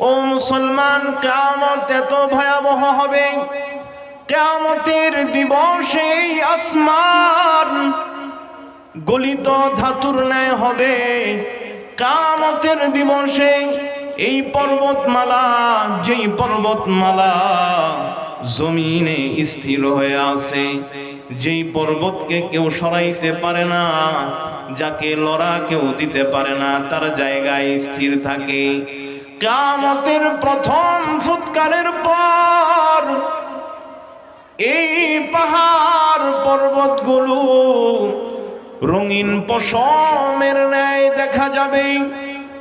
ও মুসলমান কামত এত ভয়াবহ হবে। কামতের দিবসে আসমান গলিত ধাতুর ন্যায় হবে। কামতের দিবসে এই পর্বতমালা, যেই পর্বতমালা জমিনে স্থির হয়ে আছে, যেই পর্বতকে কেউ সরাইতে পারে না, যাকে লড়া কেউ দিতে পারে না, তার জায়গায় স্থির থাকে। কামতের প্রথম ফুৎকারের পর এই পাহাড় পর্বতগুলো রঙিন পশমের ন্যায় দেখা যাবে।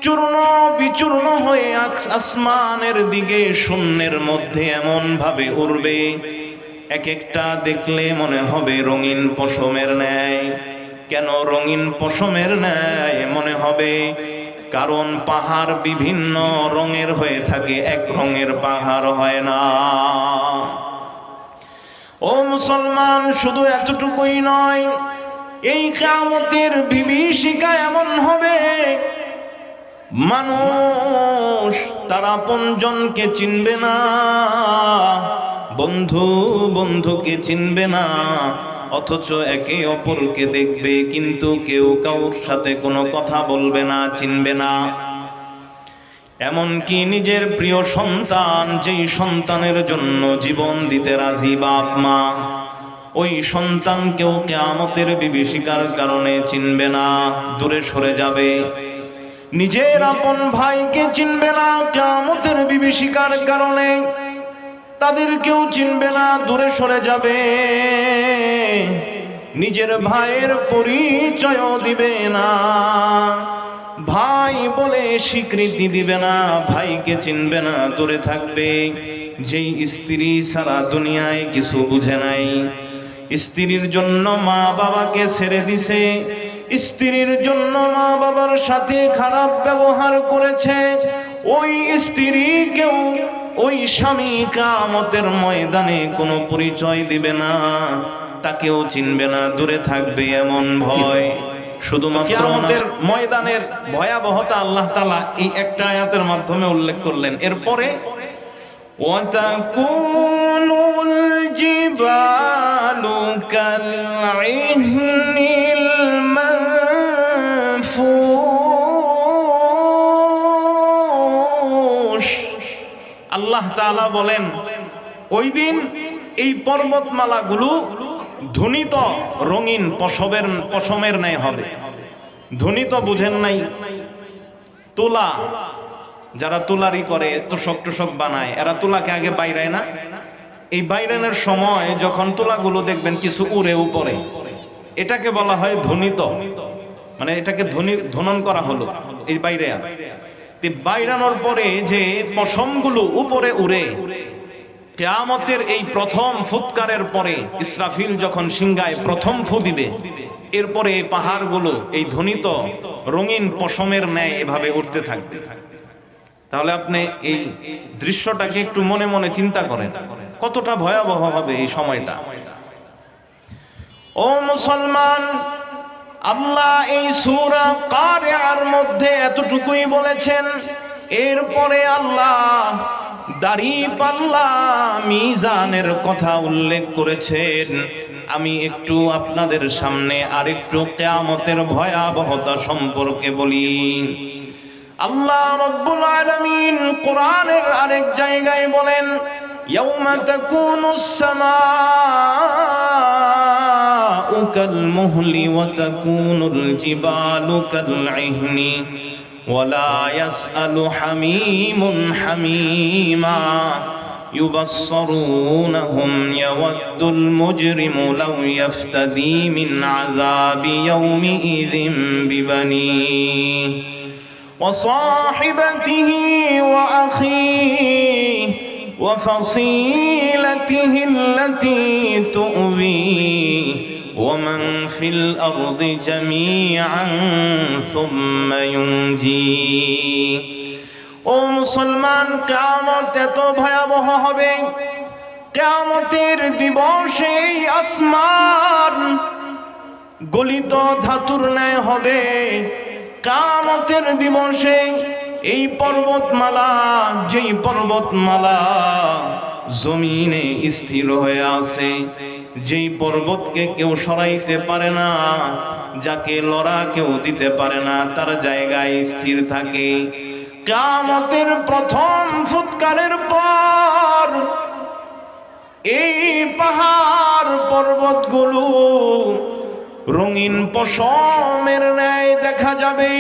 চূর্ণ বিচূর্ণ হয়ে আসমানের দিকে শূন্যের মধ্যে এমন ভাবে উড়বে। এক একটা দেখলে মনে হবে রঙিন পশমের ন্যায়। কেন রঙিন পশমের ন্যায় মনে হবে? কারণ পাহাড় বিভিন্ন রঙের হয়ে থাকে, এক রঙের পাহাড় হয় না। ও মুসলমান, শুধু এতটুকুই নয়, এই কামতের বিভীষিকা এমন হবে, মানুষ তারা পঞ্জনকে চিনবে না, বন্ধু বন্ধুকে চিনবে না অথচ একে অপরকে দেখবে, কিন্তু কেউ কাউর সাথে কোনো কথা বলবে না, চিনবে না। এমনকি নিজের প্রিয় সন্তান, যেই সন্তানের জন্য জীবন দিতে রাজি বাপ মা, ওই সন্তানকেও কেয়ামতের বিভীষিকার কারণে চিনবে না, দূরে সরে যাবে। নিজের আপন ভাইকে চিনবে না, কেয়ামতের বিভীষিকার কারণে। তাদের কেউ চিনবে না, দূরে সরে যাবে। নিজের ভাইয়ের পরিচয়ও দিবে না, ভাই বলে স্বীকৃতি দিবে না, ভাইকে চিনবে না, দূরে থাকবে। যেই স্ত্রী সারা দুনিয়ায় কিছু বুঝে নাই, স্ত্রীর জন্য মা বাবাকে ছেড়ে দিছে, স্ত্রীর জন্য মা বাবার সাথে খারাপ ব্যবহার করেছে, ওই স্ত্রীকেও ওই স্বামী কামতের ময়দানে কোনো পরিচয় দিবে না তাকেও চিনবে না দূরে থাকবে এমন ভয় শুধুমাত্র আমাদের ময়দানের ভয়াবহতা আল্লাহ তাআলা এই একটা আয়াতের মাধ্যমে উল্লেখ করলেন এরপরে وتكون الجبال كالعهن আল্লাহ তাআলা বলেন, ওই দিন এই পর্বতমালাগুলো ধুনিত রঙিন পশমের পশমের ন্যায় হবে। ধুনিত বুঝেন নাই। তোলা, যারা তুলারি করে, তোষক টোষক বানায়, এরা তুলাকে আগে বাইরায় না? এই বাইরানোর সময় যখন তুলাগুলো দেখবেন কিছু উড়ে উপরে, এটাকে বলা হয় ধ্বনিত মানে এটাকে ধ্বনি ধ্বনন করা হলো, এই বাইরে বাইরানোর পরে যে পশমগুলো উপরে উড়ে, কেয়ামতের এই প্রথম ফুৎকারের পরে ইসরাফিল যখন সিংগায় প্রথম ফু দিবে, এরপরে এই পাহাড়গুলো, এই ধ্বনিত রঙিন পশমের ন্যায় এভাবে উঠতে থাকবে। তাহলে আপনি এই দৃশ্যটাকে একটু মনে মনে চিন্তা করেন, কতটা ভয়াবহ হবে এই সময়টা। ও মুসলমান আল্লাহ এই সূরা কারিয়ার মধ্যে এতটুকুই বলেছেন, এরপরে আল্লাহ দাড়ি পাল্লা মিজানের কথা উল্লেখ করেছেন। আমি একটু আপনাদের সামনে আরেকটু কেয়ামতের ভয়াবহতা সম্পর্কে বলি। আল্লাহ রব্বুল আলামিন কোরআনের আরেক জায়গায় বলেন, ইয়াউমা তাকুনুস সামাউ كالمهل وتكون الجبال كالعهن ولا يسأل حميم حميما يبصرونهم يود المجرم لو يفتدي من عذاب يومئذ ببنيه وصاحبته وأخيه وفصيلته التي ومن في الأرض جميعا ثم ينجيه ও মুসলমান কামত এত ভয়াবহ হবে কামতের দিবসে আসমান গলিত ধাতুর ন্যায় হবে কামতের দিবসে এই পর্বতমালা যেই পর্বতমালা জমিনে স্থির হয়ে আছে। যেই পর্বতকে কেউ সরাইতে পারে না, যাকে লড়া কেউ দিতে পারে না, তার জায়গায় স্থির থাকে। কামতের প্রথম ফুৎকারের পর এই পাহাড় পর্বতগুলো রঙিন পশমের ন্যায় দেখা যাবে।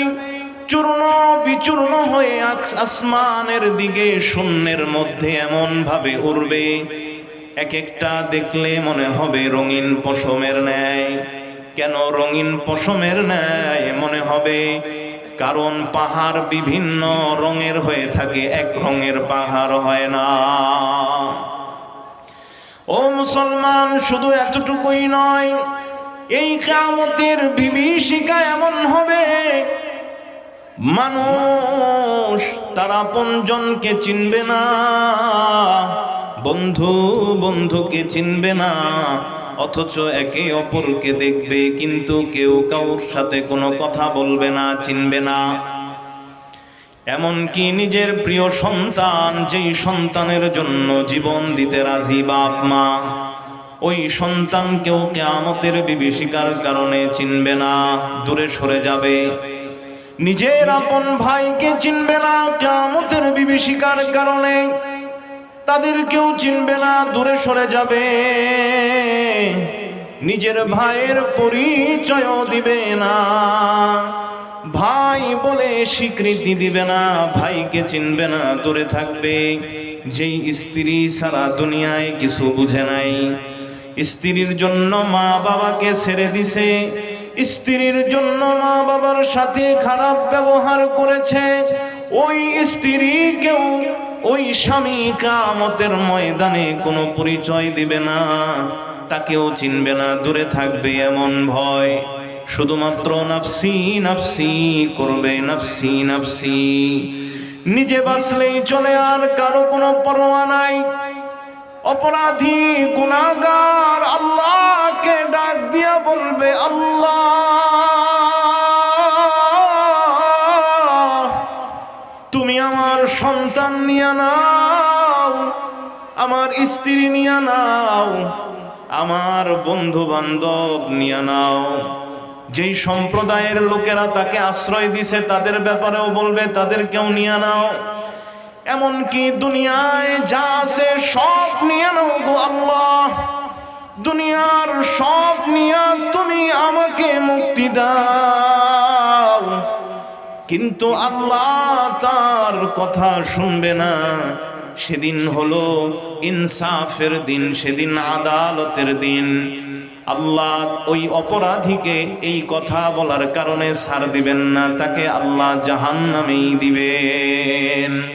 চূর্ণ বিচূর্ণ হয়ে আসমানের দিকে শূন্যের মধ্যে এমন ভাবে উড়বে। এক একটা দেখলে মনে হবে রঙিন পশমের ন্যায়। কেন রঙিন পশমের ন্যায় মনে হবে? কারণ পাহাড় বিভিন্ন রঙের হয়ে থাকে, এক রঙের পাহাড় হয় না। ও মুসলমান, শুধু এতটুকুই নয়, এই কামতের বিভীষিকা এমন হবে মানুষ তারা পঞ্জনকে চিনবে না। বন্ধু বন্ধুকে চিনবে না। অথচ একে অপরকে দেখবে, কিন্তু কেউ কাউর সাথে কোনো কথা বলবে না, চিনবে না। এমনকি নিজের প্রিয় সন্তান যেই সন্তানের জন্য জীবন দিতে রাজি বাপ মা, ওই সন্তানকেও কেয়ামতের বিভীষিকার কারণে চিনবে না, দূরে সরে যাবে। নিজের আপন ভাইকে চিনবে না, কেয়ামতের বিভীষিকার কারণে তাদের কেউ চিনবে না, দূরে সরে যাবে। নিজের ভাইয়ের পরিচয়ও দিবে না, ভাই বলে স্বীকৃতি দিবে না, ভাইকে চিনবে না, দূরে থাকবে। যেই স্ত্রী সারা দুনিয়ায় কিছু বুঝে নাই, স্ত্রীর জন্য মা বাবাকে ছেড়ে দিছে স্ত্রীর জন্য মা বাবার সাথে খারাপ ব্যবহার করেছে। ওই স্ত্রীকেও ওই স্বামী কামতের ময়দানে কোনো পরিচয় দিবে না। তাকেও চিনবে না, দূরে থাকবে এমন ভয়। শুধুমাত্র নাফসি নাফসি করবে, নাফসি নাফসি। নিজে বাঁচলেই চলে আর কারও কোনো পরোয়া নাই। অপরাধী গুনাগার আল্লাহকে ডাক দিয়া বলবে, আল্লাহ, তুমি আমার সন্তান নিয়ে নাও, আমার স্ত্রী নিয়ে নাও, আমার বন্ধু বান্ধব নিয়ে নাও। যেই সম্প্রদায়ের লোকেরা তাকে আশ্রয় দিছে, তাদের ব্যাপারেও বলবে, তাদের কেউ নিয়ে নাও। এমনকি দুনিয়ায় যা আছে সব নিয়ে নাও গো আল্লাহ। দুনিয়ার সব নিয়ে তুমি আমাকে মুক্তি দাও। কিন্তু আল্লাহ তার কথা শুনবে না। সেদিন হলো ইনসাফের দিন, সেদিন আদালতের দিন। আল্লাহ ওই অপরাধীকে এই কথা বলার কারণে ছাড় দিবেন না, তাকে আল্লাহ জাহান্নামেই দিবেন।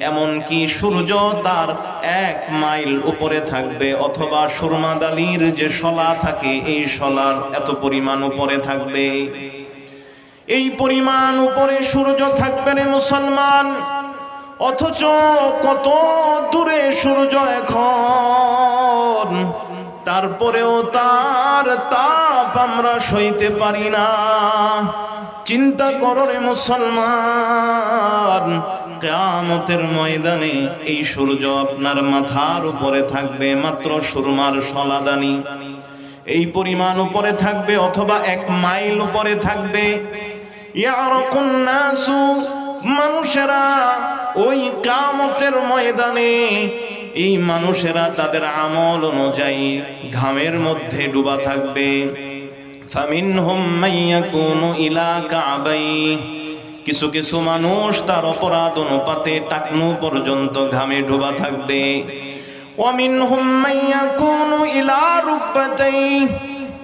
এমনকি সূর্য তার এক মাইল উপরে থাকবে, অথবা সুরমাদালির যে শলা থাকে, এই শলার এত পরিমাণ উপরে থাকবে। এই পরিমাণ উপরে সূর্য থাকবে রে মুসলমান, অথচ কত দূরে সূর্য এখন। তারপরেও তার তাপ আমরা সইতে পারি না। চিন্তা করো রে মুসলমান কেয়ামতের ময়দানে এই সূর্য আপনার মাথার উপরে থাকবে, মাত্র সুরমার সলাদানি। এই পরিমাণ উপরে থাকবে অথবা এক মাইল উপরে থাকবে। মানুষেরা ওই কামতের ময়দানে, এই মানুষেরা তাদের আমল অনুযায়ী ঘামের মধ্যে ডুবা থাকবে। ফামিনহুম মাইয়াকুনু ইলা কাবাই। কিছু কিছু মানুষ তার অপরাধ অনুপাতে টাকনু পর্যন্ত ঘামে ডুবা থাকবে।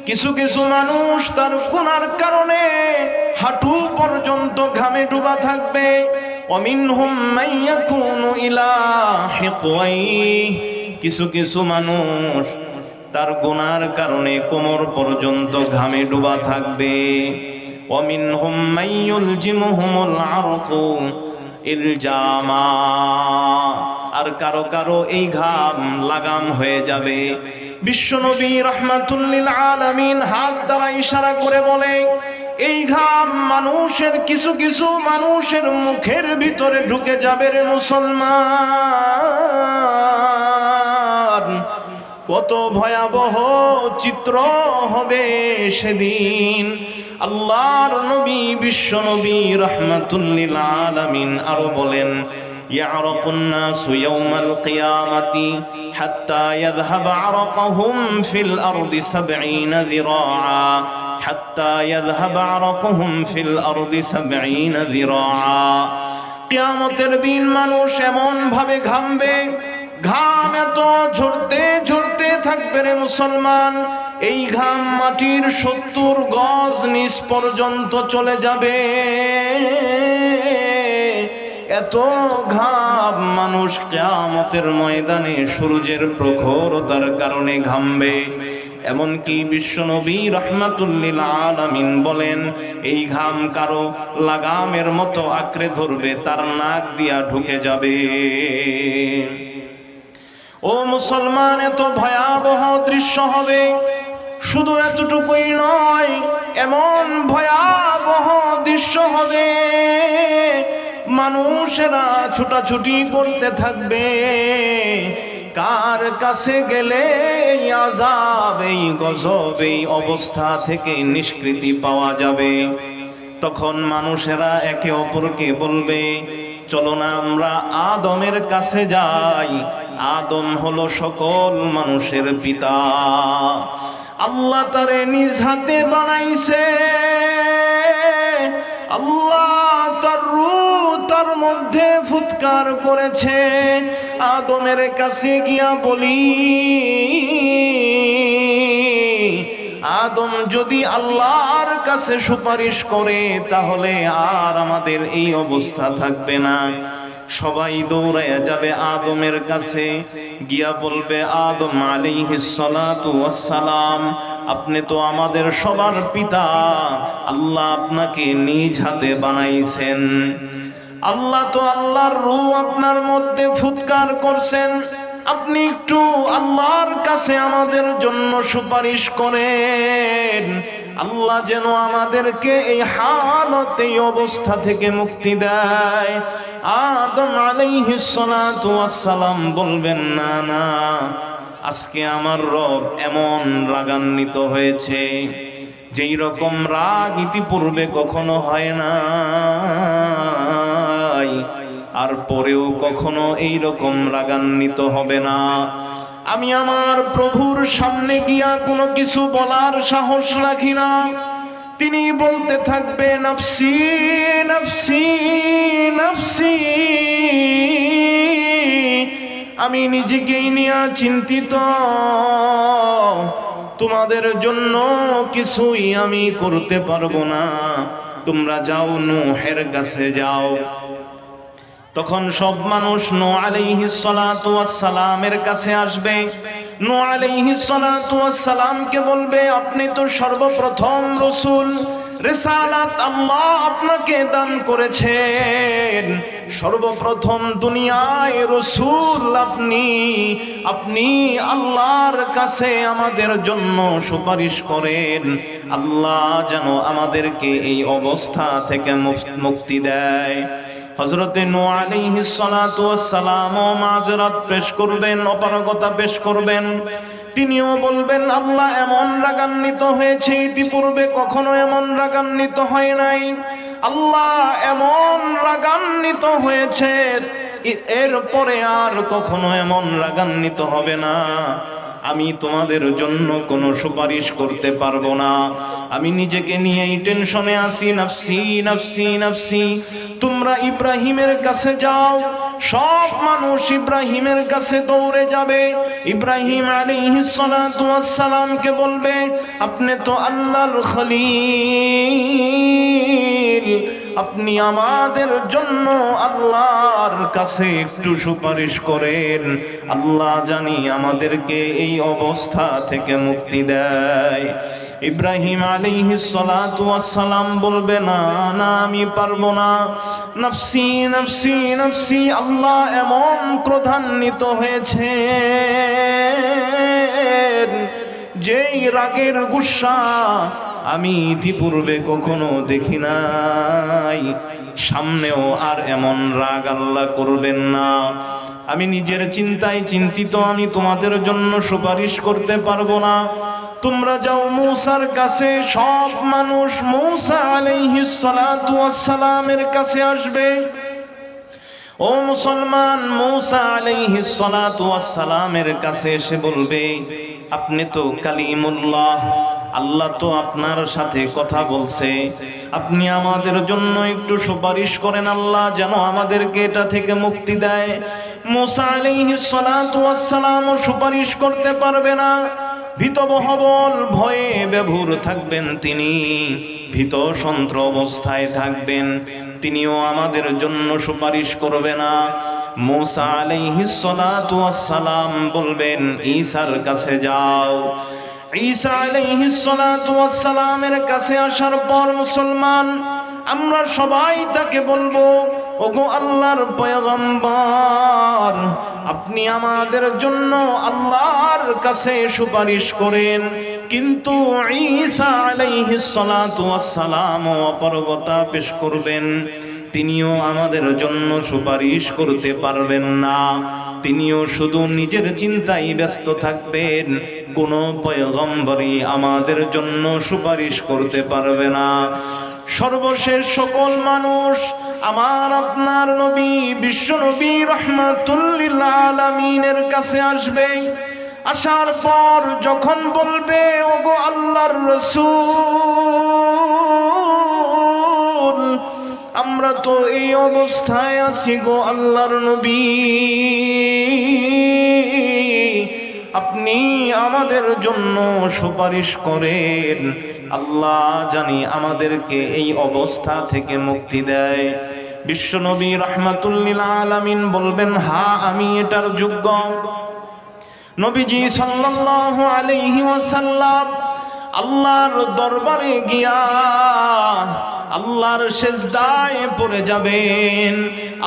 কিছু কিছু মানুষ তার খুনার কারণে হাঁটু পর্যন্ত ঘামে ডুবা থাকবে। কিছু কিছু মানুষ তার গুনার কারণে কোমর পর্যন্ত ঘামে ডুবা থাকবে। ومنهم من يلجمهم العرق ইলজামা আর কারো কারো এই ঘাম লাগাম হয়ে যাবে বিশ্বনবী রহমাতুল্লিল আলামিন হাত দ্বারা ইশারা করে বলে এই ঘাম মানুষের কিছু কিছু মানুষের মুখের ভিতরে ঢুকে যাবে রে মুসলমান কত ভয়াবহ চিত্র হবে সেদিন আল্লাহর নবী বিশ্ব নবী রহমাতুল্লিল আলামিন আরো বলেন يعرق الناس يوم القيامة حتى يذهب عرقهم في الأرض سبعين ذراعا حتى يذهب عرقهم في الأرض سبعين ذراعا কিয়ামতের দিন মানুষ এমন ভাবে ঘামবে ঘাম এত ঝরতে ঝরতে থাকবে রে মুসলমান। এই ঘাম মাটির সত্তর গজ নিচ পর্যন্ত চলে যাবে। এত ঘাম মানুষ কেয়ামতের ময়দানে সূর্যের প্রখরতার কারণে ঘামবে। এমনকি বিশ্বনবী রহমাতুল্লিল আলামিন বলেন, এই ঘাম কারও লাগামের মতো আঁকড়ে ধরবে, তার নাক দিয়া ঢুকে যাবে। ও মুসলমান, এত ভয়াবহ দৃশ্য হবে। শুধু এতটুকুই নয়, এমন ভয়াবহ দৃশ্য হবে। মানুষেরা ছুটাছুটি করতে থাকবে। কার কাছে গেলে এই আজাব এই এই অবস্থা থেকে নিষ্কৃতি পাওয়া যাবে? তখন মানুষেরা একে অপরকে বলবে, চলো না, আমরা আদমের কাছে যাই। আদম হলো সকল মানুষের পিতা। আল্লাহ তারে নিজ হাতে বানাইছে। আল্লাহ তার রূ তার মধ্যে ফুৎকার করেছে। আদমের কাছে গিয়া বলি, আদম যদি আল্লাহর কাছে সুপারিশ করে, তাহলে আর আমাদের এই অবস্থা থাকবে না। সবাই দৌড়াইয়া যাবে আদমের কাছে। গিয়া বলবে, আদম সালাতু আপনি তো আমাদের সবার পিতা। আল্লাহ আপনাকে নিজ হাতে বানাইছেন। আল্লাহ তো আল্লাহর রু আপনার মধ্যে ফুৎকার করছেন। আপনি একটু আল্লাহর কাছে আমাদের জন্য সুপারিশ করেন। আল্লাহ যেন আমাদেরকে এই হালত এই অবস্থা থেকে মুক্তি দেয়। আদম ওয়াসসালাম বলবেন, না না, আজকে আমার রব এমন রাগান্বিত হয়েছে, যেই রকম রাগ ইতিপূর্বে কখনো হয় না আর পরেও কখনো এই রকম রাগান্বিত হবে না। আমি আমার প্রভুর সামনে গিয়া কোনো কিছু বলার সাহস রাখি না। তিনি বলতে থাকবে, নফসি নফসি নফসি। আমি নিজেকেই নিয়ে চিন্তিত। তোমাদের জন্য কিছুই আমি করতে পারব না। তোমরা যাও, নুহের কাছে যাও। তখন সব মানুষ নো ওয়াস সালামের কাছে আসবে। নো ওয়াস সালামকে বলবে, আপনি তো সর্বপ্রথম রসূল, রিসালাত আল্লাহ আপনাকে দান করেছেন। সর্বপ্রথম দুনিয়ায় রসূল আপনি আপনি আল্লাহর কাছে আমাদের জন্য সুপারিশ করেন। আল্লাহ যেন আমাদেরকে এই অবস্থা থেকে মুক- মুক্তি দেয়। হজরতে নো আলাইহি সালাতু ওয়াসসালাম ও মাযরাত পেশ করবেন, অপারগতা পেশ করবেন। তিনিও বলবেন, আল্লাহ এমন রাগান্বিত হয়েছে, ইতিপূর্বে কখনো এমন রাগান্বিত হয় নাই। আল্লাহ এমন রাগান্বিত হয়েছে, এরপরে আর কখনো এমন রাগান্বিত হবে না। আমি তোমাদের জন্য কোনো সুপারিশ করতে পারব না। আমি নিজেকে নিয়েই টেনশনে আছি, নাফসি নাফসি নাফসি। তোমরা ইব্রাহিমের কাছে যাও, সব মানুষ ইব্রাহিমের কাছে দৌড়ে যাবে। ইব্রাহিম সালামকে বলবে, আপনি তো আল্লাহর খলিল। আপনি আমাদের জন্য আল্লাহর কাছে একটু সুপারিশ করেন। আল্লাহ জানি আমাদেরকে এই অবস্থা থেকে মুক্তি দেয়। ইব্রাহিম সালাতু ওয়াসসালাম বলবে, না না, আমি পারব না। নফসি নফসি নফসি, আল্লাহ এমন ক্রোধান্বিত হয়েছে যেই রাগের গুসা আমি ইতিপূর্বে কখনো দেখি নাই। সামনেও আর এমন রাগ আল্লাহ করবেন না। আমি নিজের চিন্তায় চিন্তিত, আমি তোমাদের জন্য সুপারিশ করতে পারব না। তোমরা যাও মৌসার কাছে, সব মানুষ মৌসা আলাইহিস সালাতু ওয়াস সালামের কাছে আসবে। ও মুসলমান, মৌসা আলাইহিস সালাতু ওয়াস সালামের কাছে এসে বলবে, আপনি তো কালিমুল্লাহ। আল্লাহ তো আপনার সাথে কথা বলছে। আপনি আমাদের জন্য একটু সুপারিশ করেন আল্লাহ, যেন আমাদেরকে এটা থেকে মুক্তি দেয়। মুসা আলাইহিস সালাতু ওয়াস সালাম সুপারিশ করতে পারবে না। ভীতবহবল ভয়ে বেভুর থাকবেন তিনি। ভীত সন্ত্র অবস্থায় থাকবেন, তিনিও আমাদের জন্য সুপারিশ করবে না। মোসা সালাতু সালাম বলবেন ঈসার কাছে যাও। ঈসা আলাইহিস সালাতু ওয়াস সালামের কাছে আসার পর মুসলমান, আমরা সবাই তাকে বলব, ওগো আল্লাহর পয়গম্বর, আপনি আমাদের জন্য আল্লাহর কাছে সুপারিশ করেন। কিন্তু ঈসা আলাইহিস সালাতু ওয়াস সালাম অপরগতা পেশ করবেন। তিনিও আমাদের জন্য সুপারিশ করতে পারবেন না। তিনিও শুধু নিজের চিন্তায় ব্যস্ত থাকবেন। কোন পয়গম্বরই আমাদের জন্য সুপারিশ করতে পারবে না। সর্বশেষ সকল মানুষ, আমার আপনার নবী, বিশ্ব নবী রহমাতুল্লিল আলামিনের কাছে আসবে। আসার পর যখন বলবে, ওগো আল্লাহর রসূল আমরা তো এই অবস্থায় আছি গো আল্লাহর নবী। আপনি আমাদের জন্য সুপারিশ করেন। আল্লাহ জানি আমাদেরকে এই অবস্থা থেকে মুক্তি দেয়। বিশ্বনবী রহমাতুল্লিল আলামিন বলবেন, হা, আমি এটার যোগ্য। নবীজি সাল্লাল্লাহু আলাইহি ওয়াসাল্লাম আল্লাহর দরবারে গিয়া আল্লাহর সেজদায় পড়ে যাবেন।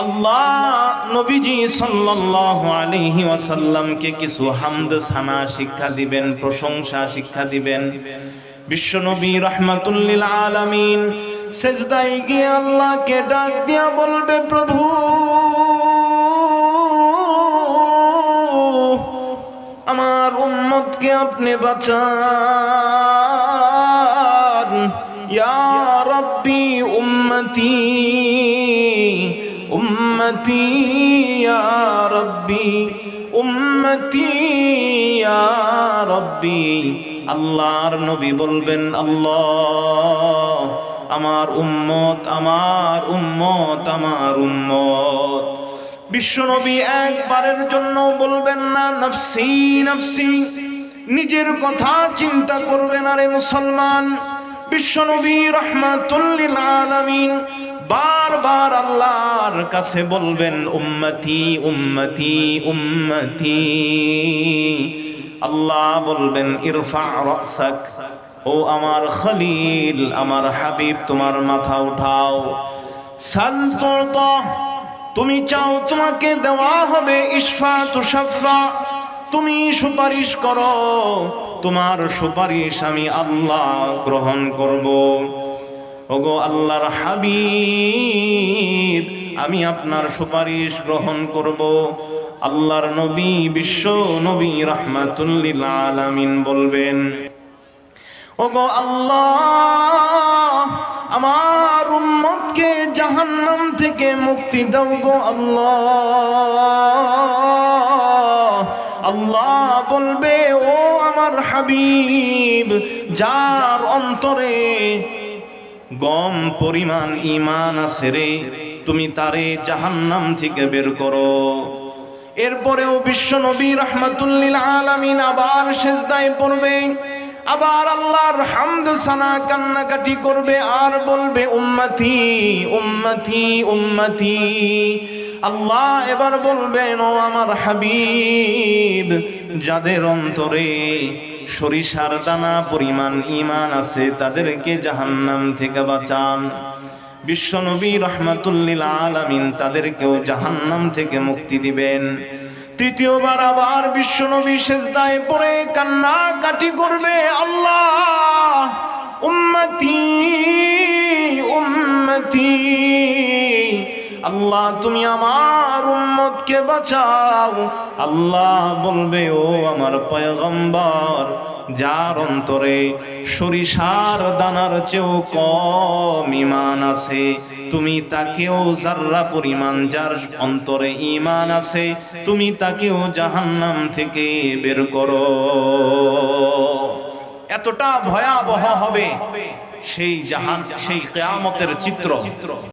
আল্লাহ নবীজি সাল্লাল্লাহু আলাইহি ওয়াসাল্লামকে কিছু হামদ সানা শিক্ষা দিবেন, প্রশংসা শিক্ষা দিবেন। বিশ্বনবী রহমাতুল্লিল আলামিন সেজদায় গিয়ে আল্লাহকে ডাক দিয়া বলবে, প্রভু, আমার উম্মতকে আপনি বাঁচান। রব্বি উম্মতি উম্মতি ইয়া রব্বি উম্মতি ইয়া রব্বি আল্লাহর নবী বলবেন, আল্লাহ আমার উম্মত আমার উম্মত আমার উম্মত। বিশ্বনবী একবারের জন্য বলবেন না, নফসি নফসি। নিজের কথা চিন্তা করবেন আরে মুসলমান। বিশ্বনবী রহমাতুল্লিল আলামিন বারবার আল্লাহর কাছে বলবেন, উম্মতি উম্মতি উম্মতি। আল্লাহ বলবেন, ইরফা রাসাক, ও আমার খলিল, আমার হাবিব, তোমার মাথা উঠাও। সাল তুমি চাও তোমাকে দেওয়া হবে ইসফা তুষাফা তুমি সুপারিশ করো তোমার সুপারিশ আমি আল্লাহ গ্রহণ করব। ওগো আল্লাহর হাবিব, আমি আপনার সুপারিশ গ্রহণ করব। আল্লাহর নবী, বিশ্ব নবী রহমাতুল্লিল আলামিন বলবেন, ওগো আল্লাহ, আমার উম্মতকে জাহান্নাম থেকে মুক্তি দাও গো আল্লাহ। আল্লাহ বলবে, ও আমার হাবিব, যার অন্তরে গম পরিমাণ ইমান আছে রে, তুমি তারে জাহান্নাম থেকে বের করো। এরপরেও বিশ্ব নবী রহমাতুল্লিল আলামিন আবার সেজদায় পড়বে, আবার আল্লাহর হামদ সানা কান্নাকাটি করবে, আর বলবে, উম্মতি উম্মতি উম্মতি। আল্লাহ এবার বলবেন, ও আমার হাবিব, যাদের অন্তরে সরিষার দানা পরিমাণ ইমান আছে, তাদেরকে জাহান্নাম থেকে বাঁচান। বিশ্বনবী রহমাতুল্লিল আলামিন তাদেরকেও জাহান্নাম থেকে মুক্তি দিবেন। তৃতীয়বার আবার বিশ্বনবী শেষদায় পড়ে কান্না কাটি করবে, আল্লাহ, উম্মতি উম্মতি। আল্লাহ, তুমি আমার উম্মতকে বাঁচাও। আল্লাহ বলবে, ও আমার পয়গম্বর, যার অন্তরে সরিষার দানার চেয়েও কম ইমান আছে, তুমি তাকেও জাররা পরিমাণ, যার অন্তরে ইমান আছে, তুমি তাকেও জাহান্নাম থেকে বের করো। এতটা ভয়াবহ হবে সেই জাহান, সেই কেয়ামতের চিত্র।